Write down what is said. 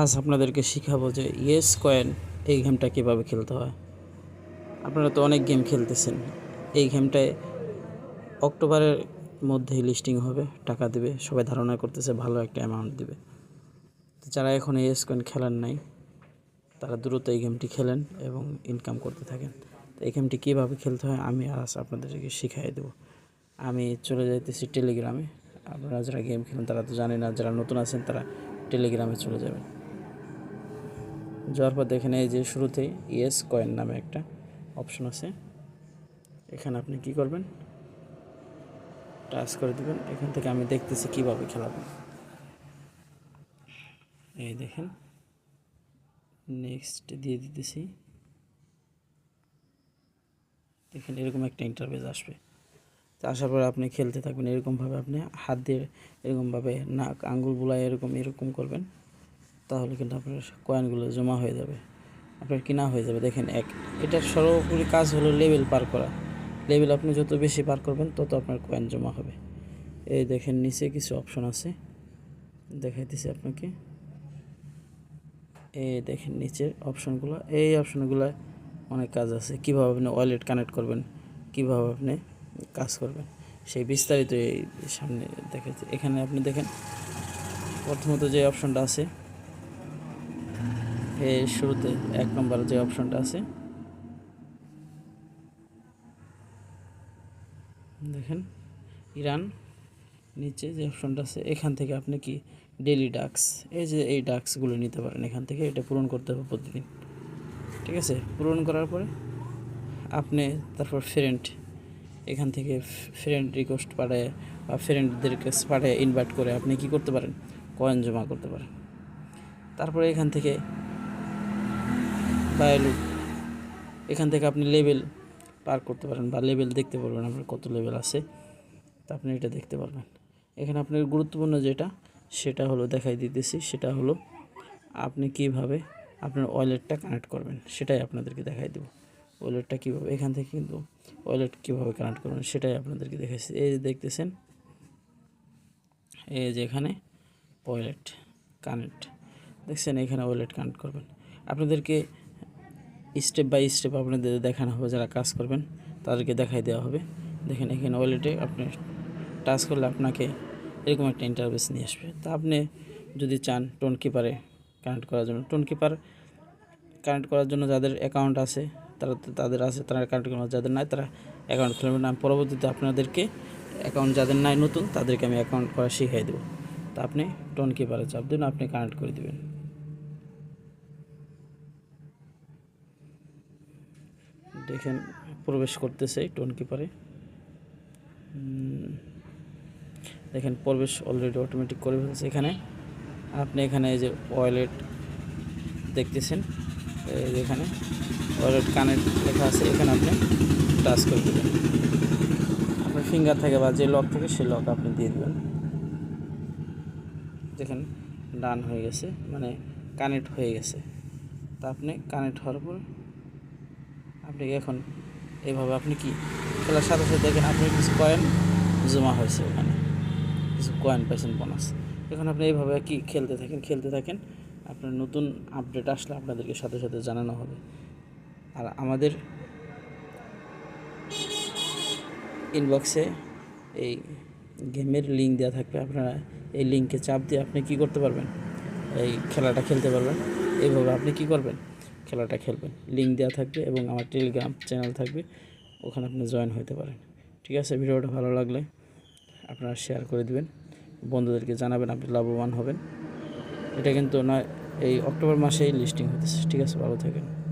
আজ আপনাদেরকে শিখাবো যে ইয়েস কয়েন এই গেমটা কীভাবে খেলতে হয়। আপনারা তো অনেক গেম খেলতেছেন। এই গেমটায় অক্টোবরের মধ্যেই লিস্টিং হবে, টাকা দেবে, সবাই ধারণা করতেছে ভালো একটা অ্যামাউন্ট দেবে। তো যারা এখন ইয়েস কয়েন খেলার নাই, তারা দ্রুত এই গেমটি খেলেন এবং ইনকাম করতে থাকেন। তো এই গেমটি কীভাবে খেলতে হয় আমি আজ আপনাদেরকে শিখাই দেবো। আমি চলে যাইতেছি টেলিগ্রামে আপনারা যারা গেম খেলেন তারা তো জানেন না, যারা নতুন আছেন তারা টেলিগ্রামে চলে যাবেন। যাওয়ার পর দেখেন এই যে শুরুতেই ইয়েস কয়েন নামে একটা অপশন আছে। এখানে আপনি কি করবেন? টাচ করে দেবেন। এখান থেকে আমি দেখতেছি কীভাবে খেলাবেন এই দেখেন। নেক্সট দিয়ে দিতেছি। দেখেন এরকম একটা ইন্টারভেস আসবে। তো আসার পর আপনি খেলতে থাকবেন। এরকমভাবে আপনি হাত দিয়ে এরকমভাবে নাক আঙ্গুল বুলায় এরকম এরকম করবেন। তাহলে কিন্তু আপনার কয়েনগুলো জমা হয়ে যাবে। আপনার কিনা হয়ে যাবে। দেখেন এক এটার সর্বোপরি কাজ হলো লেভেল পার করা। লেভেল আপনি যত বেশি পার করবেন, তত আপনার কয়েন জমা হবে। এই দেখেন নিচে কিছু অপশন আছে। দেখাইতেছি আপনাকে। এই দেখেন নিচের অপশনগুলো এই অপশনগুলো অনেক কাজ আছে। কীভাবে আপনি ওয়ালেট কানেক্ট করবেন, কীভাবে আপনি কাজ করবেন, সেই বিস্তারিত এই সামনে দেখাচ্ছে এখানে আপনি দেখেন প্রথমত যে অপশনটা আছে এই শুরুতে এক নম্বর যে অপশনটা আছে। দেখেন, ইরান, নিচে যে অপশনটা আছে, এখান থেকে আপনি কি ডেলি ডাক্স এই যে এই ডাক্সগুলো নিতে পারেন এখান থেকে, এটা পূরণ করতে হবে প্রতিদিন। ঠিক আছে? পূরণ করার পরে আপনি তারপর ফ্রেন্ড এখান থেকে ফ্রেন্ড রিকোয়েস্ট পাঠায়, বা ফ্রেন্ডদেরকে পাঠায় ইনভাইট করে আপনি কি করতে পারেন? কয়েন জমা করতে পারেন। তারপরে এখান থেকে বায়োলু এখান থেকে আপনি লেভেল পার করতে পারেন বা লেভেল দেখতে পারবেন আপনার কত লেভেল আছে। তা আপনি এটা দেখতে পারবেন। এখানে আপনার গুরুত্বপূর্ণ যেটা, সেটা হলো দেখাই দিতেছি, সেটা হলো আপনি কীভাবে আপনার ওয়ালেটটা কানেক্ট করবেন, সেটাই আপনাদেরকে দেখাই দেবো। ওয়ালেটটা কীভাবে, এখান থেকে কিন্তু ওয়ালেট কীভাবে কানেক্ট করবেন, সেটাই আপনাদেরকে দেখাচ্ছি এই যে দেখতেছেন, এই যে এখানে ওয়ালেট কানেক্ট দেখছেন এখানে ওয়ালেট কানেক্ট করবেন। আপনাদেরকে স্টেপ বাই স্টেপ আপনাদের দেখানো হবে, যারা কাজ করবেন তাদেরকে দেখাই দেওয়া হবে। দেখেন এখানে ওয়ালেটে আপনি টাচ করলে আপনাকে এরকম একটা ইন্টারভেস নিয়ে আসবে। তা আপনি যদি চান টোন কিপারে কানেক্ট করার জন্য টোন কিপার কানেক্ট করার জন্য যাদের অ্যাকাউন্ট আছে, তারা তাদের আছে, তারা কানেক্ট করবেন যাদের নাই, তারা অ্যাকাউন্ট খুলবেন আমি পরবর্তীতে আপনাদেরকে অ্যাকাউন্ট যাদের নাই নতুন, তাদেরকে আমি অ্যাকাউন্ট করা শিখাই দেবো। তা আপনি টোন কিপারে চাপ দিন, আপনি কানেক্ট করে দেবেন। দেখেন প্রবেশ করতেছে টোন কিপারে দেখেন প্রবেশ অলরেডি অটোমেটিক করে ফেলছে এখানে। আপনি এখানে এই যে ওয়ালেট দেখতেছেন এখানে ওয়ালেট কানেক্ট লেখা আছে, এখানে আপনি টাচ করে দেবেন। আপনার ফিঙ্গার থাকে বা যে লক থাকে, সেই লক আপনি দিয়ে দেবেন। দেখেন ডান হয়ে গেছে মানে কানেক্ট হয়ে গেছে। তা আপনি কানেক্ট হওয়ার পর আপনি এখন এইভাবে আপনি কি খেলার সাথে সাথে দেখেন আপনি কিছু কয়েন জমা হয়েছে ওখানে। কিছু কয়েন পাইছেন বোনাস এখন আপনি এইভাবে কি খেলতে থাকেন খেলতে থাকেন, আপনার নতুন আপডেট আসলে আপনাদেরকে সাথে সাথে জানানো হবে। আর আমাদের ইনবক্সে এই গেমের লিঙ্ক দেওয়া থাকবে। আপনারা এই লিঙ্কে চাপ দিয়ে আপনি কি করতে পারবেন? এই খেলাটা খেলতে পারবেন। এইভাবে আপনি কি করবেন? খেলাটা খেলবেন। লিঙ্ক দেওয়া থাকবে এবং আমার টেলিগ্রাম চ্যানেল থাকবে। ওখানে আপনি জয়েন হতে পারেন। ঠিক আছে? ভিডিওটা ভালো লাগলে আপনারা শেয়ার করে দিবেন। বন্ধুদেরকে জানাবেন আপনি লাভবান হবেন। এটা কিন্তু নয়, এই অক্টোবর মাসেই লিস্টিং হতেছে ঠিক আছে? ভালো থাকেন।